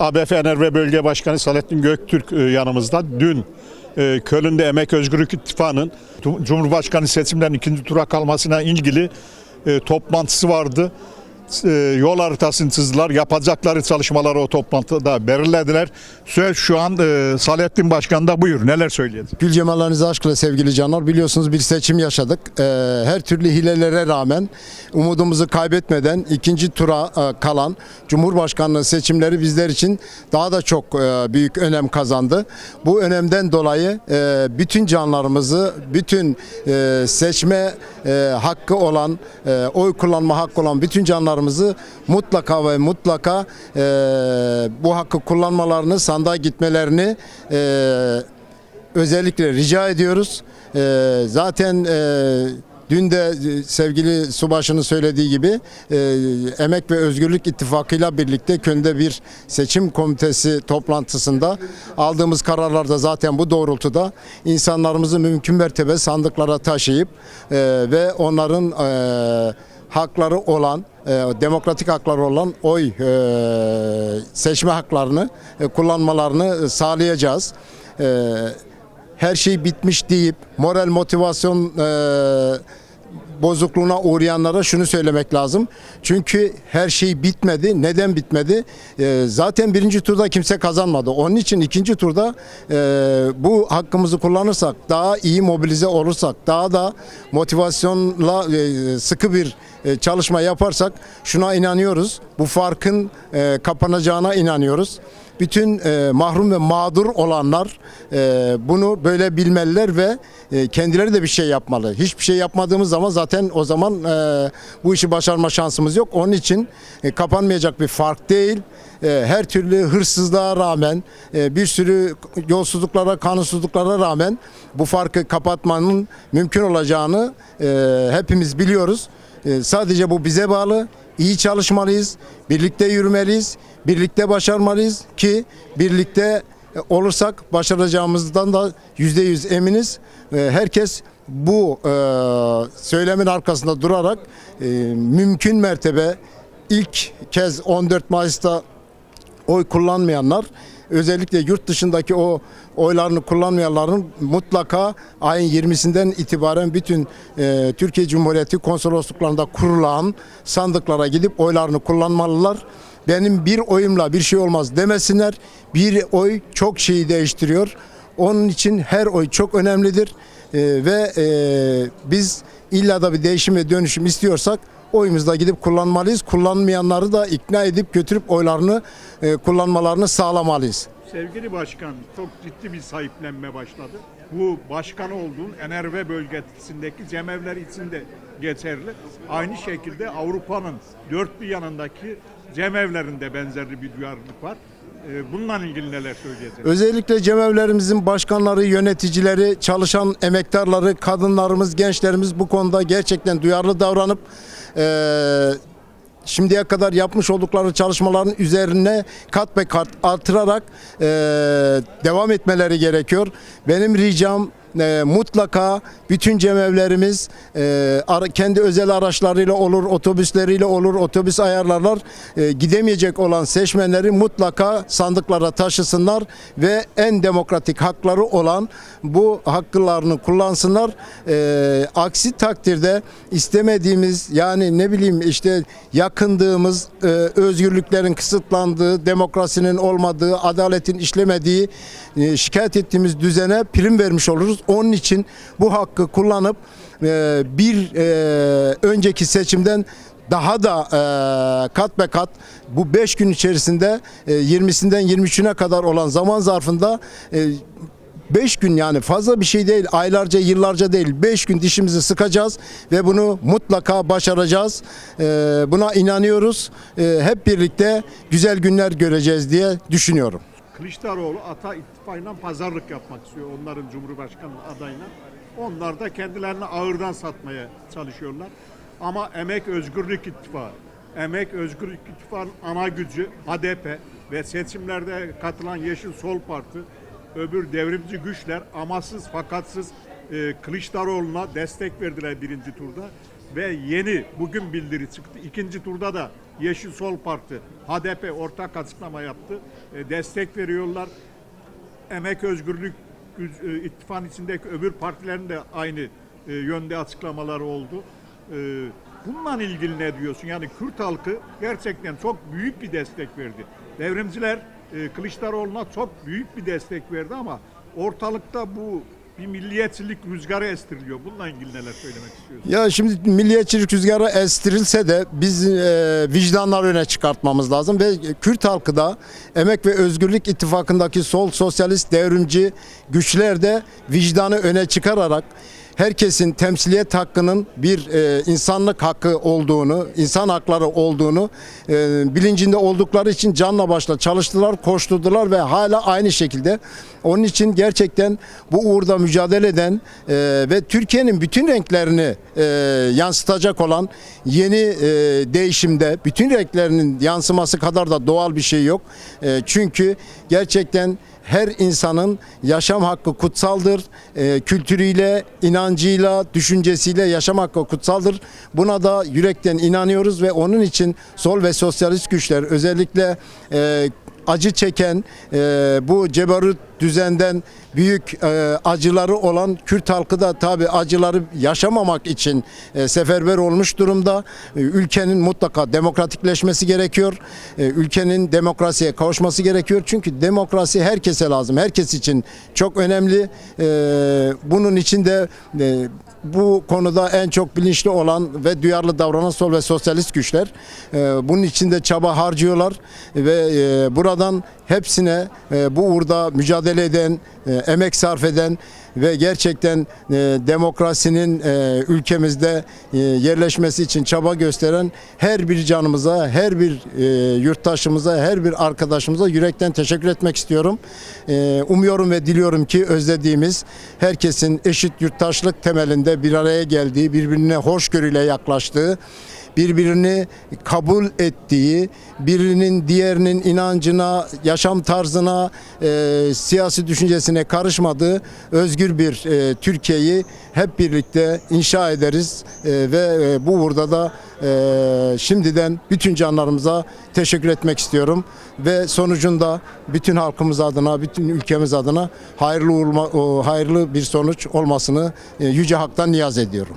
ABF Enerve Bölge Başkanı Salettin Göktürk e, yanımızda. Dün e, Köln'de Emek Özgürlük İttifakı'nın Cum- Cumhurbaşkanı seçimlerinin ikinci tura kalmasına ilgili e, toplantısı vardı. E, Yol haritasını çizdiler. Yapacakları çalışmaları o toplantıda belirlediler. Söz şu an e, Salettin Başkan da buyur. Neler söyleyecek? Gül cemallarınızı aşkla sevgili canlar. Biliyorsunuz bir seçim yaşadık. Ee, her türlü hilelere rağmen umudumuzu kaybetmeden ikinci tura e, kalan Cumhurbaşkanlığı seçimleri bizler için daha da çok e, büyük önem kazandı. Bu önemden dolayı e, bütün canlarımızı, bütün e, seçme e, hakkı olan, e, oy kullanma hakkı olan bütün canlarımızı mutlaka ve mutlaka e, bu hakkı kullanmalarını, sandığa gitmelerini e, özellikle rica ediyoruz. Ee, zaten e, dün de e, sevgili Subaşı'nın söylediği gibi e, Emek ve Özgürlük İttifakı'yla birlikte Köln'de bir seçim komitesi toplantısında aldığımız kararlarda zaten bu doğrultuda insanlarımızı mümkün mertebe sandıklara taşıyıp e, ve onların e, hakları olan e, demokratik hakları olan oy e, seçme haklarını e, kullanmalarını sağlayacağız. Her şey bitmiş deyip moral motivasyon e, bozukluğuna uğrayanlara şunu söylemek lazım. Çünkü her şey bitmedi. Neden bitmedi? E, zaten birinci turda kimse kazanmadı. Onun için ikinci turda e, bu hakkımızı kullanırsak, daha iyi mobilize olursak, daha da motivasyonla e, sıkı bir e, çalışma yaparsak şuna inanıyoruz. Bu farkın e, kapanacağına inanıyoruz bütün e, mahrum ve mağdur olanlar e, bunu böyle bilmeliler ve e, kendileri de bir şey yapmalı. Hiçbir şey yapmadığımız zaman zaten o zaman e, bu işi başarma şansımız yok. Onun için e, kapanmayacak bir fark değil. E, her türlü hırsızlığa rağmen, e, bir sürü yolsuzluklara, kanunsuzluklara rağmen bu farkı kapatmanın mümkün olacağını e, hepimiz biliyoruz. E, sadece bu bize bağlı. İyi çalışmalıyız, birlikte yürümeliyiz, birlikte başarmalıyız ki birlikte e, olursak başaracağımızdan da yüzde yüz eminiz. E, Herkes bu e, söylemin arkasında durarak e, mümkün mertebe ilk kez 14 Mayıs'ta oy kullanmayanlar özellikle yurt dışındaki o oylarını kullanmayanların mutlaka ayın 20'sinden itibaren bütün e, Türkiye Cumhuriyeti konsolosluklarında kurulan sandıklara gidip oylarını kullanmalılar. Benim bir oyumla bir şey olmaz demesinler. Bir oy çok şeyi değiştiriyor. Onun için her oy çok önemlidir. E, ve e, biz illa da bir değişim ve dönüşüm istiyorsak oyumuzda gidip kullanmalıyız. Kullanmayanları da ikna edip götürüp oylarını e, kullanmalarını sağlamalıyız. Sevgili Başkan çok ciddi bir sahiplenme başladı. Bu başkan olduğun Enerve bölgesindeki cemevler içinde geçerli. Aynı şekilde Avrupa'nın dört bir yanındaki cemevlerinde benzerli bir duyarlılık var. Ee, Bununla ilgili neler söyleyeceksiniz? Özellikle cemevlerimizin başkanları, yöneticileri, çalışan emektarları, kadınlarımız, gençlerimiz bu konuda gerçekten duyarlı davranıp eee şimdiye kadar yapmış oldukları çalışmaların üzerine kat be kat artırarak eee, devam etmeleri gerekiyor. Benim ricam eee, mutlaka bütün cemevlerimiz eee, ara- kendi özel araçlarıyla olur, otobüsleriyle olur, otobüs ayarlarlar. Eee, gidemeyecek olan seçmenleri mutlaka sandıklara taşısınlar ve en demokratik hakları olan bu haklarını kullansınlar. Eee, aksi takdirde istemediğimiz yani ne bileyim işte yakındığımız eee, özgürlüklerin kısıtlandığı, demokrasinin olmadığı, adaletin işlemediği eee, şikayet ettiğimiz düzene prim vermiş oluruz. Onun için bu hakkı kullanıp eee, bir eee, önceki seçimden daha da eee, kat be kat bu 5 gün içerisinde eee, 20'sinden 23'üne kadar olan zaman zarfında eee 5 gün yani fazla bir şey değil aylarca yıllarca değil 5 gün dişimizi sıkacağız ve bunu mutlaka başaracağız buna inanıyoruz hep birlikte güzel günler göreceğiz diye düşünüyorum. Kılıçdaroğlu Ata İttifakı'yla pazarlık yapmak istiyor onların Cumhurbaşkanı adayına. Onlar da kendilerini ağırdan satmaya çalışıyorlar. Ama Emek Özgürlük İttifakı, Emek Özgürlük İttifakı'nın ana gücü HDP ve seçimlerde katılan Yeşil Sol Parti, öbür devrimci güçler amasız fakatsız e, Kılıçdaroğlu'na destek verdiler birinci turda ve yeni bugün bildiri çıktı. İkinci turda da Yeşil Sol Parti, HDP ortak açıklama yaptı. E, destek veriyorlar. Emek Özgürlük e, İttifakı içindeki öbür partilerin de aynı e, yönde açıklamaları oldu. E, bununla ilgili ne diyorsun? Yani Kürt halkı gerçekten çok büyük bir destek verdi. Devrimciler e, Kılıçdaroğlu'na çok büyük bir destek verdi ama ortalıkta bu bir milliyetçilik rüzgarı estiriliyor. Bununla ilgili neler söylemek istiyorsun? Ya şimdi milliyetçilik rüzgarı estirilse de biz e, vicdanları öne çıkartmamız lazım ve Kürt halkı da Emek ve Özgürlük İttifakı'ndaki sol sosyalist devrimci güçler de vicdanı öne çıkararak herkesin temsiliyet hakkının bir e, insanlık hakkı olduğunu, insan hakları olduğunu e, bilincinde oldukları için canla başla çalıştılar, koşturdular ve hala aynı şekilde. Onun için gerçekten bu uğurda mücadele eden e, ve Türkiye'nin bütün renklerini e, yansıtacak olan yeni e, değişimde bütün renklerinin yansıması kadar da doğal bir şey yok. E, çünkü gerçekten her insanın yaşam hakkı kutsaldır. E, kültürüyle, inancıyla, düşüncesiyle yaşam hakkı kutsaldır. Buna da yürekten inanıyoruz ve onun için sol ve sosyalist güçler özellikle e, acı çeken e, bu cebarut düzenden büyük e, acıları olan Kürt halkı da tabi acıları yaşamamak için e, seferber olmuş durumda. E, ülkenin mutlaka demokratikleşmesi gerekiyor. E, ülkenin demokrasiye kavuşması gerekiyor. Çünkü demokrasi herkese lazım. Herkes için çok önemli. E, bunun için de e, bu konuda en çok bilinçli olan ve duyarlı davranan sol ve sosyalist güçler. E, bunun için de çaba harcıyorlar ve e, buradan hepsine e, bu uğurda mücadele eden, e, emek sarf eden ve gerçekten e, demokrasinin e, ülkemizde e, yerleşmesi için çaba gösteren her bir canımıza, her bir e, yurttaşımıza, her bir arkadaşımıza yürekten teşekkür etmek istiyorum. E, umuyorum ve diliyorum ki özlediğimiz herkesin eşit yurttaşlık temelinde bir araya geldiği, birbirine hoşgörüyle yaklaştığı birbirini kabul ettiği, birinin diğerinin inancına, yaşam tarzına, e, siyasi düşüncesine karışmadığı özgür bir e, Türkiye'yi hep birlikte inşa ederiz E, ve e, bu uğurda da e, şimdiden bütün canlarımıza teşekkür etmek istiyorum ve sonucunda bütün halkımız adına, bütün ülkemiz adına hayırlı o hayırlı bir sonuç olmasını e, yüce haktan niyaz ediyorum.